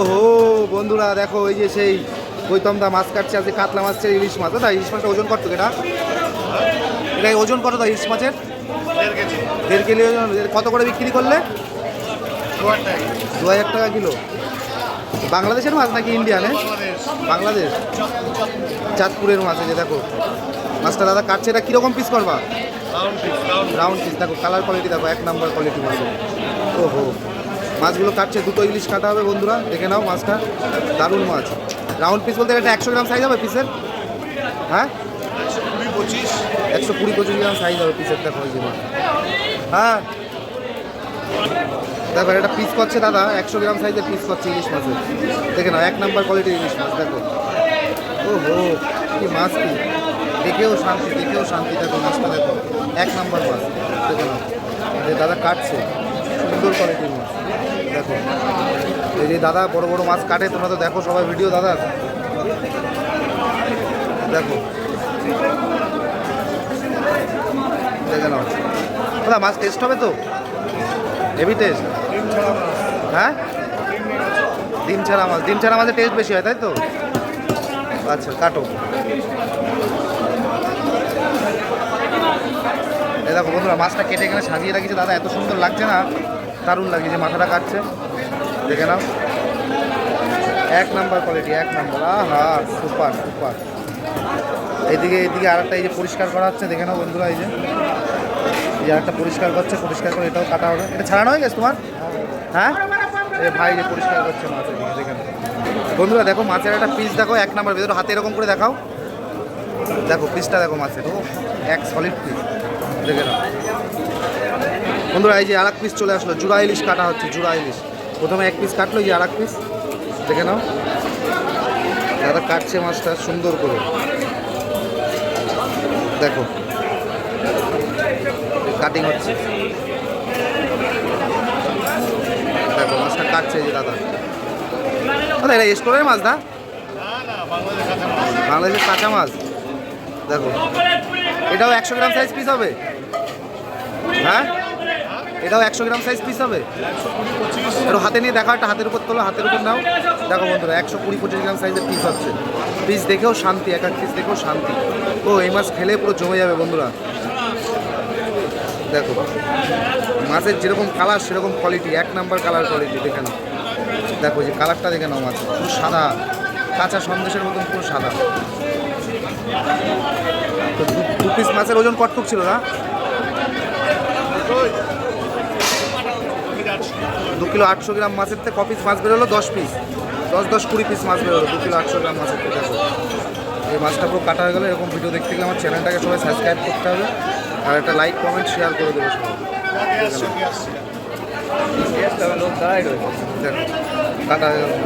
ওহো বন্ধুরা দেখো ওই যে সেই গৌতমদা মাছ কাটছে আজকে কাতলা মাছের ইলিশ মাছ। দাদা ইলিশ মাছটা ওজন কত এটা? এটা ওজন কত দা ইলিশ মাছের? দেড় কিলো ওজন কত করে বিক্রি করলে? দু হাজার টাকা। দু কিলো। বাংলাদেশের মাছ নাকি ইন্ডিয়ানে বাংলাদেশ। চাঁদপুরের মাছ যে দেখো। মাছটা দাদা কাটছে এটা কীরকম পিস করবা? রাউন্ড পিস দেখো কালার কোয়ালিটি দেখো এক নাম্বার কোয়ালিটি মাছ। ওহো। মাছগুলো কাটছে, দুটো ইলিশ কাটা হবে বন্ধুরা, দেখে নাও মাছটা, দারুণ মাছ। রাউন্ড পিস বলতে এটা একশো গ্রাম সাইজ হবে পিসের হ্যাঁ? একশো কুড়ি পঁচিশ গ্রাম সাইজ হবে পিসের দেখো হ্যাঁ? দেখো, এটা পিস করছে দাদা, একশো গ্রাম সাইজের পিস করছে ইলিশ মাছের। দেখে নাও, এক নাম্বার কোয়ালিটির ইলিশ মাছ, দেখো। ও হো কি মাছ কি? দেখেও শান্তি দেখেও শান্তি, দেখো মাছটা, দেখো। এক নাম্বার মাছ, দেখে নাও। দাদা কাটছে, সুন্দর কোয়ালিটির মাছ। দেখো। এই যে দাদা, বড় বড় মাছ কাটে, তোমরা তো দেখো সবাই ভিডিও দাদা। দেখো। দেখে নাও। দাদা, মাছ টেস্ট হবে তো? হেভি টেস্ট হ্যাঁ। ডিম ছাড়া মাছ, ডিম ছাড়া মাছের টেস্ট বেশি হয়, তাই তো? আচ্ছা কাটো। দেখো বন্ধুরা, মাছটা কেটে এখানে সাজিয়ে রাখিছে। দাদা, এত সুন্দর লাগছে না? দারুণ লাগছে যে মাথাটা কাটছে। দেখে নাও। এক নাম্বার কোয়ালিটি এক নাম্বার। আহা সুপার সুপার এইদিকে এইদিকে আরেকটা এই যে পরিষ্কার করা হচ্ছে, দেখে নাও বন্ধুরা এই যে। এই আরেকটা পরিষ্কার করছে, পরিষ্কার করে এটাও কাটা হবে। এটা ছাড়ানো হয়ে গেছে তোমার? হ্যাঁ? এ ভাই যে পরিষ্কার করছে মাছের দেখে। বন্ধুরা দেখো মাছের একটা পিস দেখো, এক নাম্বার ভেতরে হাতে এরকম করে দেখাও। দেখো পিসটা দেখো মাছের। ও, এক সলিড পিস দেখে নাও। বন্ধুরা, এই যে আর পিস চলে আসলো, জুড়া ইলিশ কাটা হচ্ছে, জুড়া ইলিশ। প্রথমে এক পিস কাটলো যে আর পিস দেখে নাও। দাদা কাটছে মাছটা সুন্দর করে। দেখো। কাটিং হচ্ছে। দেখো, মাছটা কাটছে যে দাদা। দাদা, এটা স্টোরের মাছ না? বাংলাদেশের কাঁচা মাছ। দেখো। এটাও একশো গ্রাম সাইজ পিস হবে। হ্যাঁ? এটাও একশো গ্রাম সাইজ পিস হবে? একশো হাতে নিয়ে দেখা একটা হাতের উপর তোলো, হাতের উপর নাও। দেখো বন্ধুরা, একশো কুড়ি পঁচিশ গ্রাম সাইজের পিস হচ্ছে। পিস দেখেও শান্তি, এক এক পিস দেখেও শান্তি। ও, এই মাছ খেলে পুরো জমে যাবে বন্ধুরা। দেখো, মাছের যেরকম কালার সেরকম কোয়ালিটি এক নাম্বার কালার কোয়ালিটি দেখে নাও। দেখো যে কালারটা দেখে নাও মাছ, পুরো সাদা। কাঁচা সন্দেশের মতন পুরো সাদা। তো দু পিস মাছের ওজন কটটুক ছিল, না? দু কিলো আটশো গ্রাম মাছের থেকে ক পিস মাছ বেরোলো? দশ পিস দশ দশ কুড়ি পিস মাছ বেরোলো দু কিলো আটশো গ্রাম মাছের থেকে। দেখো এই মাছটা পুরো কাটা হয়ে গেলো। এরকম ভিডিও দেখতে গেলে আমার চ্যানেলটাকে সবাই সাবস্ক্রাইব করতে হবে। আর একটা লাইক কমেন্ট শেয়ার করে দেবে সবাই। দেখো কাটা হয়ে গেলো।